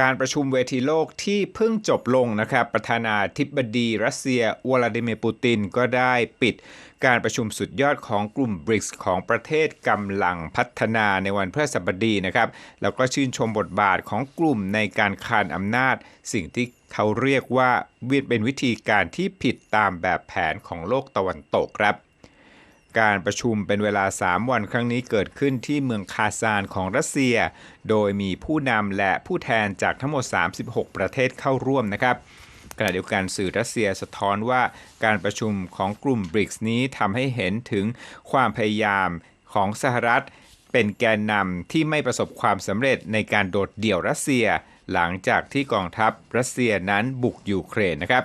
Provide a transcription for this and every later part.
การประชุมเวทีโลกที่เพิ่งจบลงนะครับประธานาธิบดีรัสเซียวลาดิเมียร์ปูตินก็ได้ปิดการประชุมสุดยอดของกลุ่มบริกส์ของประเทศกำลังพัฒนาในวันพฤหัสบดีนะครับ แล้วก็ชื่นชมบทบาทของกลุ่มในการคานอำนาจ สิ่งที่เขาเรียกว่าเป็นวิธีการที่ผิดตามแบบแผนของโลกตะวันตกครับ การประชุมเป็นเวลา 3 วันครั้งนี้เกิดขึ้นที่เมืองคาซานของรัสเซีย โดยมีผู้นำและผู้แทนจากทั้งหมด 36 ประเทศเข้าร่วมนะครับขณะเดียวกันสื่อรัสเซียสะท้อนว่าการประชุมของกลุ่มบริกส์นี้ทำให้เห็นถึงความพยายามของสหรัฐ เป็นแกนนำที่ไม่ประสบความสำเร็จในการโดดเดี่ยวรัสเซีย หลังจากที่กองทัพรัสเซียนั้นบุกยูเครนนะครับ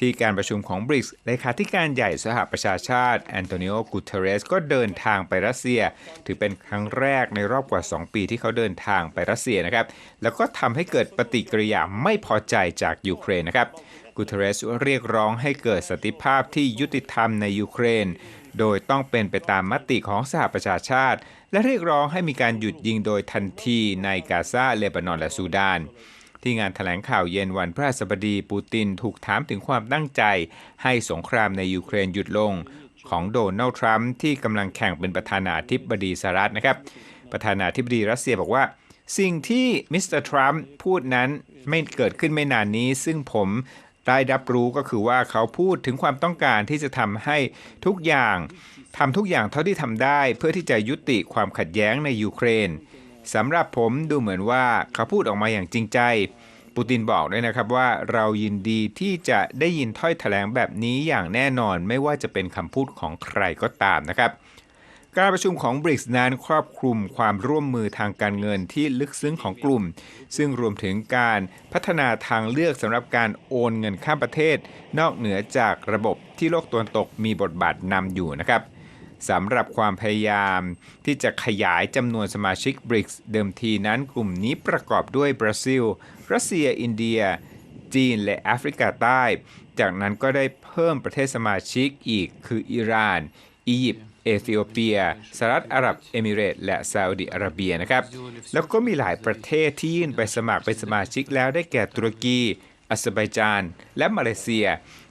ที่การประชุมของบริกส์เลขาธิการใหญ่สหประชาชาติแอนโตนิโอกูเทเรสก็เดินทางไปรัสเซีย ถือเป็นครั้งแรกในรอบกว่า 2 ปีที่เขาเดินทางไปรัสเซียนะครับ แล้วก็ทำให้เกิดปฏิกิริยาไม่พอใจจากยูเครนนะครับกูเทเรสเรียกร้องให้เกิดสติภาพที่ยุติธรรมในยูเครน โดยต้องเป็นไปตามมติของสหประชาชาติ และเรียกร้องให้มีการหยุดยิงโดยทันทีในกาซาเลบานอนและซูดาน ที่งานถแถลงข่าวเย็นวันพฤหัสบดีปูตินถูกถามถึงความตั้งใจ ให้สงครามในยูเครนหยุดลงของโดนัลด์ทรัมป์ที่กำลังแข่งเป็นประธานาธิบดีสหรัฐนะครับ ประธานาธิบดีรัสเซียบอกว่า สิ่งที่มิสเตอร์ทรัมป์พูดนั้นไม่เกิดขึ้นไม่นานนี้ ซึ่งผมได้รับรู้ก็คือว่าเขาพูดถึงความต้องการที่จะทำให้ทุกอย่างทำทุกอย่างเท่าที่ทำได้ เพื่อที่จะยุติความขัดแย้งในยูเครน สำหรับผมดูเหมือนว่าเขาพูดออกมาอย่างจริงใจ ปูตินบอกด้วยนะครับว่าเรายินดีที่จะได้ยินถ้อยแถลงแบบนี้อย่างแน่นอนไม่ว่าจะเป็นคำพูดของใครก็ตามนะครับ การประชุมของบริกส์นั้นครอบคลุมความร่วมมือทางการเงินที่ลึกซึ้งของกลุ่ม ซึ่งรวมถึงการพัฒนาทางเลือกสำหรับการโอนเงินข้ามประเทศ นอกเหนือจากระบบที่โลกตะวันตกมีบทบาทนำอยู่นะครับ สำหรับความพยายามที่จะขยายจำนวนสมาชิกบริกส์เดิมทีนั้นกลุ่มนี้ประกอบด้วยบราซิล รัสเซีย อินเดีย จีน และแอฟริกาใต้ จากนั้นก็ได้เพิ่มประเทศสมาชิกอีกคืออิหร่าน อียิปต์เอธิโอเปียสหรัฐอาหรับเอมิเรตส์และซาอุดิอาระเบียนะครับ แล้วก็มีหลายประเทศที่ยื่นไปสมัครเป็นสมาชิกแล้วได้แก่ตุรกีอาเซอร์ไบจาน และมาเลเซีย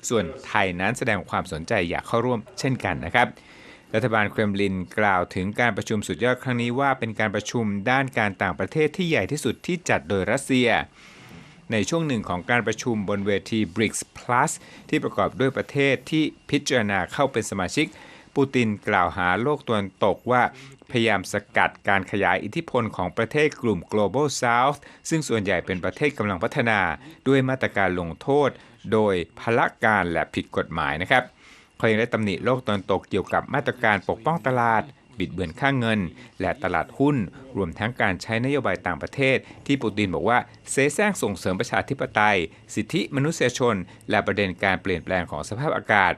ส่วนไทยนั้นแสดงความสนใจอยากเข้าร่วมเช่นกันนะครับ รัฐบาลเครมลินกล่าวถึงการประชุมสุดยอดครั้งนี้ว่าเป็นการประชุมด้านการต่างประเทศที่ใหญ่ที่สุดที่จัดโดยรัสเซีย ในช่วงหนึ่งของการประชุมบนเวที BRICS Plus ที่ประกอบด้วยประเทศที่พิจารณาเข้าเป็นสมาชิก ปูตินกล่าวหาโลกตะวันตกว่าพยายามสกัดการขยายอิทธิพลของประเทศกลุ่ม Global South ซึ่งส่วนใหญ่เป็นประเทศกำลังพัฒนา ด้วยมาตรการลงโทษ โดยพละการและผิดกฎหมายนะครับ เขายังได้ตำหนิโลกตะวันตกเกี่ยวกับมาตรการปกป้องตลาด บิดเบือนค่างเงิน และตลาดหุ้น รวมทั้งการใช้นโยบายต่างประเทศ ที่ปูตินบอกว่าเสแสร้งส่งเสริมประชาธิปไตย สิทธิมนุษยชน และประเด็นการเปลี่ยนแปลงของสภาพอากาศ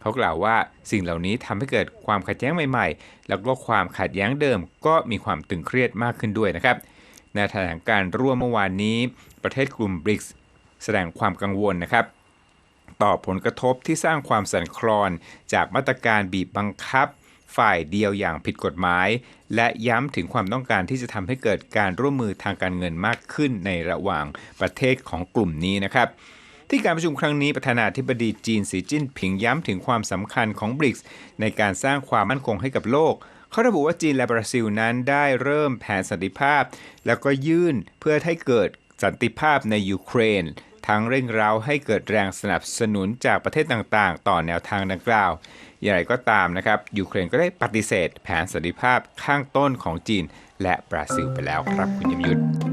เขากล่าวว่าสิ่งเหล่านี้ทำให้เกิดความขัดแย้งใหม่ๆ แล้วก็ความขัดแย้งเดิมก็มีความตึงเครียดมากขึ้นด้วยนะครับ ในแถลงการณ์ร่วมเมื่อวานนี้ ประเทศกลุ่มบริกส์แสดงความกังวลนะครับ ต่อผลกระทบที่สร้างความสั่นคลอนจากมาตรการบีบบังคับ ฝ่ายเดียวอย่างผิดกฎหมาย และย้ำถึงความต้องการที่จะทำให้เกิดการร่วมมือทางการเงินมากขึ้นในระหว่างประเทศของกลุ่มนี้นะครับที่การประชุมครั้งนี้ประธานาธิบดีจีนสีจิ้นผิงย้ำถึงความสำคัญของบริกส์ในการสร้างความมั่นคงให้กับโลก เขาระบุว่าจีนและบราซิลนั้นได้เริ่มแผนสันติภาพ แล้วก็ยื่นเพื่อให้เกิดสันติภาพในยูเครน ทั้งเร่งเร้าให้เกิดแรงสนับสนุนจากประเทศต่างๆ ต่อแนวทางดังกล่าว อย่างไรก็ตามนะครับ ยูเครนก็ได้ปฏิเสธแผนสันติภาพข้างต้นของจีน และบราซิลไปแล้วครับคุณยมยุทธ